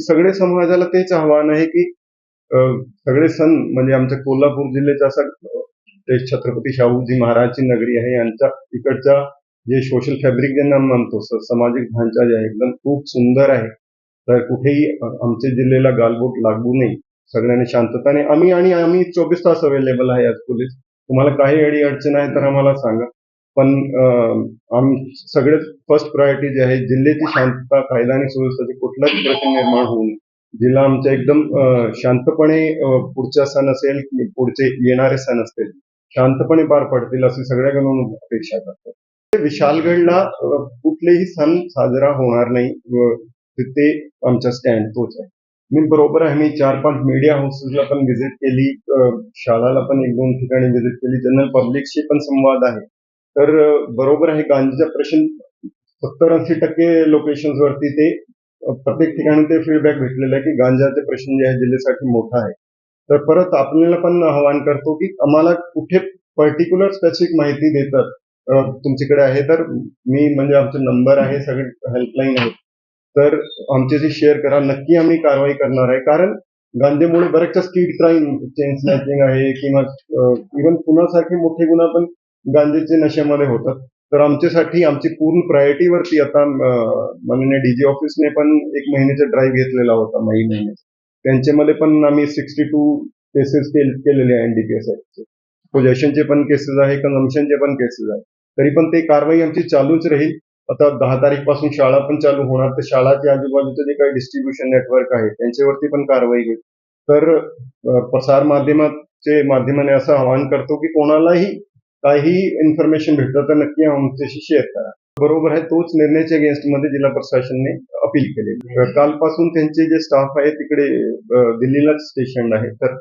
सगळे समाजाला तेच आव्हान आहे की सगळे सण म्हणजे आमच्या कोल्हापूर जिल्ह्याचा असा ते छत्रपती शाहूजी महाराजची नगरी आहे. यांच्या तिकडच्या जे सोशल फॅब्रिक ज्यांना म्हणतो सामाजिक ढांचा जे आहे एकदम खूप सुंदर आहे. तर कुठेही आमच्या जिल्ह्याला गालबोट लागू नये. सगळ्यांनी शांतताने आम्ही आणि आम्ही चोवीस तास अवेलेबल आहे आज पोलीस तुम्हाला काही अडी अडचण आहे तर आम्हाला सांगा. पण अं, आम सगळ्यात फर्स्ट प्रायोरिटी जी आहे जिल्ह्याची शांतता कायदा आणि सुव्यवस्थेचे कुठलाच प्रश्न निर्माण होऊ नये. जिल्हा आमच्या एकदम शांतपणे पुढचा सण असेल पुढचे येणारे सण असतील शांतपणे पार पडतील अशी सगळ्याकडून अपेक्षा करतो. विशालगडला कुठलेही सण साजरा होणार नाही ते तिथे आमचा स्टँड तोच आहे. मी बरोबर आहे मी चार पाच मीडिया हाऊसेसला पण व्हिजिट केली शाळाला पण एक दोन ठिकाणी व्हिजिट केली जनरल पब्लिकशी पण संवाद आहे. तर बरोबर आहे गांधीचा प्रश्न सत्तर ऐंशी टक्के लोकेशन वरती ते प्रत्येक ठिकाणी ते फीडबॅक भेटलेला आहे की गांजाचे प्रश्न जे आहे जिल्ह्यासाठी मोठा आहे. तर परत आपल्याला पण आवाहन करतो की आम्हाला कुठे पर्टिक्युलर स्पेसिफिक माहिती देतात तुमच्याकडे आहे तर मी म्हणजे आमचे नंबर आहे सगळे हेल्पलाईन आहे तर आमच्याशी शेअर करा नक्की आम्ही कारवाई करणार आहे. कारण गांजेमुळे बऱ्याचशा स्ट्रीट क्राईम चेन स्नॅचिंग आहे किंवा इव्हन पुण्यासारखे मोठे गुन्हा पण गांजेचे नशेमध्ये होतात. तर आमच्यासाठी आमची पूर्ण प्रायोरिटीवरती आता माननीय डीजी ऑफिसने पण एक महिन्याचा ड्राईव्ह घेतलेला होता मे महिन्याचा. त्यांच्यामध्ये पण आम्ही सिक्स्टी टू केसेस केलेले आहे एनडीपीएस पोजेशनचे पण केसेस आहे कन्झम्पशनचे पण केसेस आहे. तरी पण ते कारवाई आमची चालूच राहील. आता दहा तारीखपासून शाळा पण चालू होणार. तर शाळाच्या आजूबाजूचं जे काही डिस्ट्रीब्युशन नेटवर्क आहे त्यांच्यावरती पण कारवाई होईल. तर प्रसार माध्यमाचे माध्यमाने असं आवाहन करतो की कोणालाही काही इन्फॉर्मेशन भेटलं तर नक्की आमच्याशी शेअर करा. बरोबर आहे तोच निर्णयाच्या अगेन्स्टमध्ये जिल्हा प्रशासनने अपील केले कालपासून त्यांचे जे स्टाफ आहे तिकडे दिल्लीलाच स्टेशन आहे. तर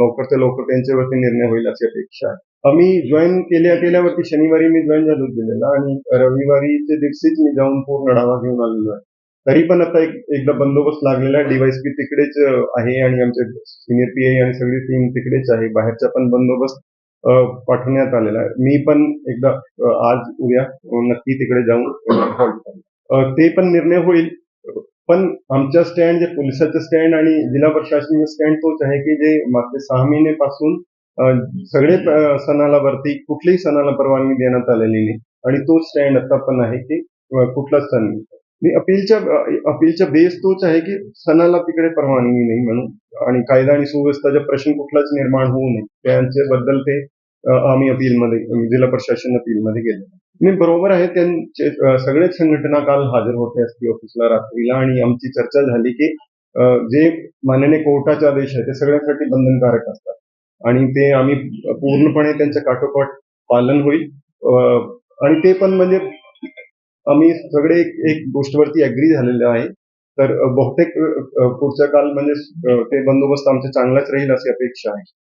लवकर ते लवकर त्यांच्यावरती निर्णय होईल अशी अपेक्षा आहे. आम्ही जॉईन केल्या केल्यावरती शनिवारी मी जॉईन झालो दिलेला आणि रविवारीच्या दिवशीच मी जाऊन पूर्ण डावा घेऊन आलेलो आहे. तरी पण आता एक एकदा बंदोबस्त लागलेला आहे. डीवायसपी तिकडेच आहे आणि आमचे सिनियर पी आणि सगळी टीम तिकडेच आहे. बाहेरचा पण बंदोबस्त पाठवण्यात आलेला आहे. मी पण एकदा आज उद्या नक्की तिकडे जाऊन ते पण निर्णय होईल. पण आमच्या स्टँड जे पोलिसाचं स्टँड आणि जिल्हा प्रशासनाचं स्टँड तोच आहे की जे मागच्या सहा महिनेपासून सगळे सणाला वरती कुठल्याही सणाला परवानगी देण्यात आलेली नाही. आणि तोच स्टँड आता पण आहे की कुठलाच सण नाही. अपीलच्या अपीलच्या बेस तोच आहे की सणाला तिकडे परवानगी नाही म्हणून. आणि कायदा आणि सुव्यवस्थाचा प्रश्न कुठलाच निर्माण होऊ नये त्यांच्याबद्दल ते आम्ही अपीलमध्ये जिल्हा प्रशासन अपीलमध्ये गेलो मी बरोबर आहे त्यांचे सगळेच संघटना काल हजर होते असती ऑफिसला रात्रीला आणि आमची चर्चा झाली की जे माननीय कोर्टाचे आदेश आहे ते सगळ्यांसाठी बंधनकारक असतात. आणि ते आम्ही पूर्णपणे त्यांच्या काठोकाठ पालन होईल. आणि ते पण म्हणजे आम्ही सगळे एक एक गोष्टवरती अग्री झालेले आहे. तर बहुतेक पुढच्या काल म्हणजे ते बंदोबस्त आमचा चांगलाच राहील अशी अपेक्षा आहे.